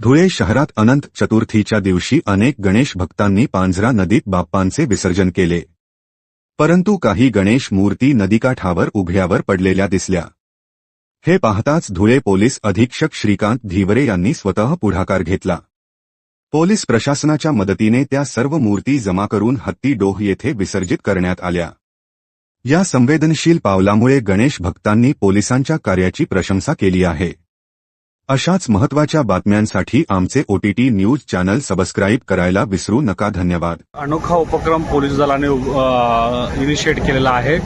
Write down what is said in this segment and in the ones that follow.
धुळे शहरात अनंत चतुर्थीच्या दिवशी अनेक गणेश भक्तांनी पांझरा नदीत बाप्पांचे विसर्जन केले. परंतु काही गणेश मूर्ती नदीकाठावर उभ्यावर पडलेल्या दिसल्या. हे पाहताच धुळे पोलीस अधीक्षक श्रीकांत धीवरे यांनी स्वतः पुढाकार घेतला. पोलीस प्रशासनाच्या मदतीने त्या सर्व मूर्ती जमा करून हत्ती डोह येथे विसर्जित करण्यात आल्या. या संवेदनशील पावलामुळे गणेश भक्तांनी पोलिसांच्या कार्याची प्रशंसा केली आहे. अशाच महत्त्वाच्या बातम्यांसाठी आमचे ओटीटी न्यूज चॅनल सबस्क्राईब करायला विसरू नका. धन्यवाद. अनोखा उपक्रम पोलीस दलाने इनिशिएट केलेला आहे.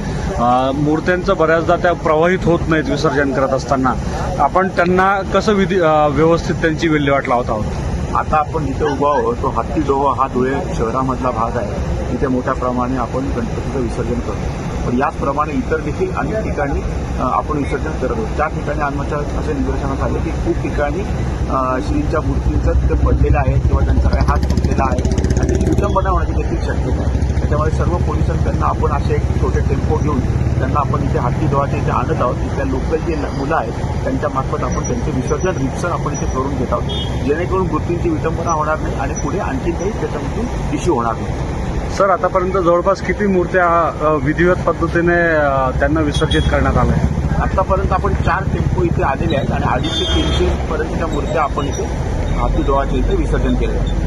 मूर्त्यांचं बऱ्याचदा त्या प्रवाहित होत नाहीत विसर्जन करत असताना. आपण त्यांना कसं विधी व्यवस्थित त्यांची विल्हेवाट लावत आहोत? आता आपण जिथे उभा आहोत तो हत्ती डोहा हा धुळे शहरामधला भाग आहे. तिथे मोठ्या प्रमाणे आपण गणपतीचं विसर्जन करतो. पण याचप्रमाणे इतर देखील अनेक ठिकाणी आपण विसर्जन करत आहोत. त्या ठिकाणी आमच्या असे निदर्शनास आले की खूप ठिकाणी श्रींच्या मूर्तींचं तिथे पडलेलं आहे किंवा त्यांचा काही हात तुटलेला आहे आणि विलंबना विटंबना होण्याची देखील शक्यता आहे. त्याच्यामुळे सर्व पोलिसांकडनं आपण असे एक छोटे टेम्पो घेऊन त्यांना आपण इथे हत्ती डोळाचे इथे आणत आहोत. तिथल्या लोकल जे मुलं आहेत त्यांच्या मार्फत आपण त्यांचे विसर्जन रितसर आपण इथे करून घेत आहोत. जेणेकरून मृत्यूंची विटंबना होणार नाही आणि पुढे आणखी काही त्याच्यामधून इश्यू होणार नाही. सर आतापर्यंत जवळपास किती मूर्त्या विधिवत पद्धतीने त्यांना विसर्जित करण्यात आल्या? आहे आतापर्यंत आपण चार टेम्पो इथे आलेले आहेत आणि अडीचशे तीनशे पर्यंतच्या मूर्त्या आपण इथे हाती इथे विसर्जन केले आहे.